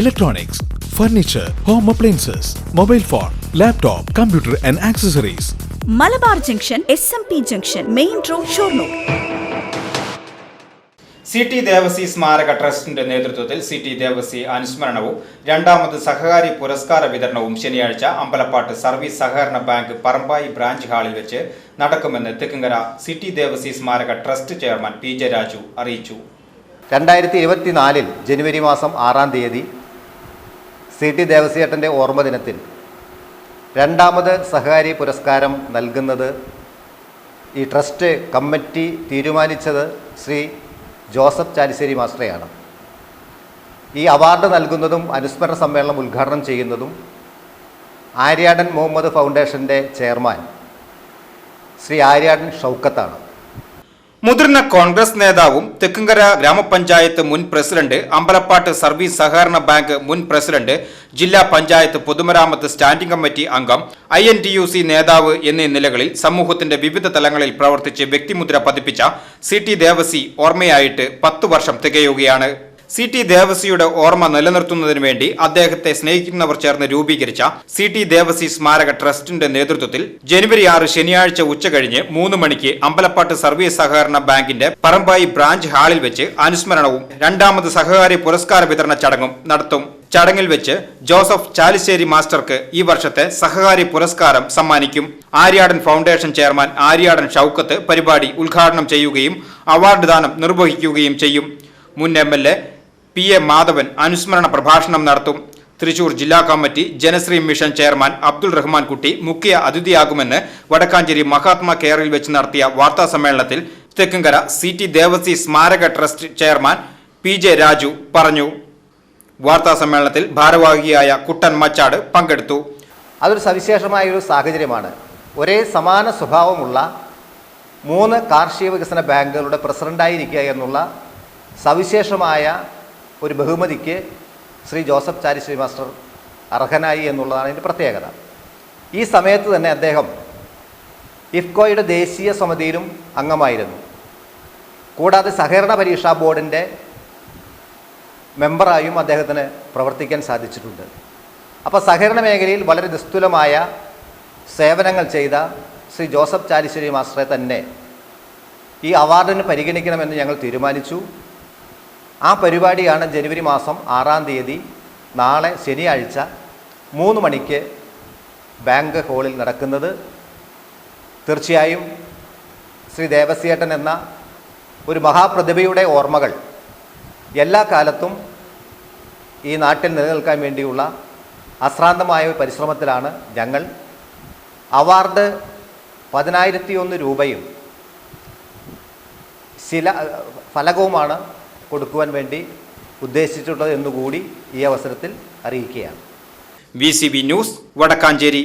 electronics, furniture home appliances mobile phone laptop computer and accessories Malabar junction S M P junction main road Shoranur. C T Devasi സ്മാരക ട്രസ്റ്റിന്റെ നേതൃത്വത്തിൽ C T Devasi അനുസ്മരണവും രണ്ടാമത് സഹകാരി പുരസ്കാര വിതരണവും ശനിയാഴ്ച Ambalappattu service സഹകരണ bank Parambayi branch ഹാളിൽ വെച്ച് നടക്കുമെന്ന് തെക്കുംകര സി ടി ദേവസി സ്മാരക trust chairman P J Raju അറിയിച്ചു. രണ്ടായിരത്തി ഇരുപത്തിനാലിൽ ജനുവരി മാസം ആറാം തീയതി സി ടി ദേവസ്യേട്ടന്റെ ഓർമ്മ ദിനത്തിൽ രണ്ടാമത് സഹകാരി പുരസ്കാരം നൽകുന്നത് ഈ ട്രസ്റ്റ് കമ്മിറ്റി തീരുമാനിച്ചത് ശ്രീ ജോസഫ് ചാലിശ്ശേരി മാസ്റ്ററെയാണ്. ഈ അവാർഡ് നൽകുന്നതും അനുസ്മരണ സമ്മേളനം ഉദ്ഘാടനം ചെയ്യുന്നതും ആര്യാടൻ മുഹമ്മദ് ഫൗണ്ടേഷന്റെ ചെയർമാൻ ശ്രീ ആര്യാടൻ ഷൗക്കത്താണ്. മുതിർന്ന കോൺഗ്രസ് നേതാവും തെക്കുംകര ഗ്രാമപഞ്ചായത്ത് മുൻ പ്രസിഡന്റ് അമ്പലപ്പാട്ട് സർവീസ് സഹകരണ ബാങ്ക് മുൻ പ്രസിഡന്റ് ജില്ലാ പഞ്ചായത്ത് പൊതുമരാമത്ത് സ്റ്റാൻഡിംഗ് കമ്മിറ്റി അംഗം I N T U C നേതാവ് എന്നീ നിലകളിൽ സമൂഹത്തിന്റെ വിവിധ തലങ്ങളിൽ പ്രവർത്തിച്ച് വ്യക്തിമുദ്ര പതിപ്പിച്ച സി ടി ദേവസി ഓർമ്മയായിട്ട് പത്തു വർഷം തികയുകയാണ്. സി ടി ദേവസിയുടെ ഓർമ്മ നിലനിർത്തുന്നതിനു വേണ്ടി അദ്ദേഹത്തെ സ്നേഹിക്കുന്നവർ ചേർന്ന് രൂപീകരിച്ച സി ടി ദേവസി സ്മാരക ട്രസ്റ്റിന്റെ നേതൃത്വത്തിൽ ജനുവരി ആറ് ശനിയാഴ്ച ഉച്ചകഴിഞ്ഞ് മൂന്ന് മണിക്ക് അമ്പലപ്പാട്ട് സർവീസ് സഹകരണ ബാങ്കിന്റെ പറമ്പായി ബ്രാഞ്ച് ഹാളിൽ വെച്ച് അനുസ്മരണവും രണ്ടാമത് സഹകാരി പുരസ്കാര വിതരണ ചടങ്ങും നടത്തും. ചടങ്ങിൽ വെച്ച് ജോസഫ് ചാലിശ്ശേരി മാസ്റ്റർക്ക് ഈ വർഷത്തെ സഹകാരി പുരസ്കാരം സമ്മാനിക്കും. ആര്യാടൻ ഫൗണ്ടേഷൻ ചെയർമാൻ ആര്യാടൻ ഷൌക്കത്ത് പരിപാടി ഉദ്ഘാടനം ചെയ്യുകയും അവാർഡ് ദാനം നിർവഹിക്കുകയും ചെയ്യും. മുൻ M L A P A Madhavan അനുസ്മരണ പ്രഭാഷണം നടത്തും. തൃശൂർ ജില്ലാ committee Janasree mission chairman Abdul Rahman Kutty മുഖ്യ അതിഥിയാകുമെന്ന് വടക്കാഞ്ചേരി മഹാത്മാ കെയറിൽ വെച്ച് നടത്തിയ വാർത്താ സമ്മേളനത്തിൽ തെക്കുംകര സി ടി ദേവസി സ്മാരക trust chairman P J Raju പറഞ്ഞു. വാർത്താ സമ്മേളനത്തിൽ ഭാരവാഹിയായ കുട്ടൻ മച്ചാട് പങ്കെടുത്തു. അതൊരു സവിശേഷമായ ഒരു സാഹചര്യമാണ്. ഒരേ സമാന സ്വഭാവമുള്ള മൂന്ന് കാർഷിക വികസന ബാങ്കുകളുടെ പ്രസിഡന്റായിരിക്കുക എന്നുള്ള സവിശേഷമായ ഒരു ബഹുമതിക്ക് ശ്രീ ജോസഫ് ചാരിശ്രീ മാസ്റ്റർ അർഹനായി എന്നുള്ളതാണ് അതിന്റെ പ്രത്യേകത. ഈ സമയത്ത് തന്നെ അദ്ദേഹം ഇഫ്കോയുടെ ദേശീയ സമിതിയിലും അംഗമായിരുന്നു. കൂടാതെ സഹകരണ പരീക്ഷാ ബോർഡിന്റെ മെമ്പറായും അദ്ദേഹത്തിന് പ്രവർത്തിക്കാൻ സാധിച്ചിട്ടുണ്ട്. അപ്പോൾ സഹകരണ മേഖലയിൽ വളരെ നിസ്തുലമായ സേവനങ്ങൾ ചെയ്ത ശ്രീ ജോസഫ് ചാലിശ്ശേരി മാസ്റ്ററെ തന്നെ ഈ അവാർഡിന് പരിഗണിക്കണമെന്ന് ഞങ്ങൾ തീരുമാനിച്ചു. ആ പരിപാടിയാണ് ജനുവരി മാസം ആറാം തീയതി നാളെ ശനിയാഴ്ച മൂന്ന് മണിക്ക് ബാങ്ക് ഹാളിൽ നടക്കുന്നത്. തീർച്ചയായും ശ്രീ ദേവസ്യേട്ടൻ എന്ന ഒരു മഹാപ്രതിഭയുടെ ഓർമ്മകൾ എല്ലാ കാലത്തും ഈ നാട്ടിൽ നിലനിൽക്കാൻ വേണ്ടിയുള്ള അശ്രാന്തമായ പരിശ്രമത്തിലാണ് ഞങ്ങൾ. അവാർഡ് പതിനായിരത്തി ഒന്ന് രൂപയും ശില ഫലകവുമാണ് കൊടുക്കുവാൻ വേണ്ടി ഉദ്ദേശിച്ചിട്ടുള്ളത് എന്നുകൂടി ഈ അവസരത്തിൽ അറിയിക്കുകയാണ്. V news Vadakkanchery.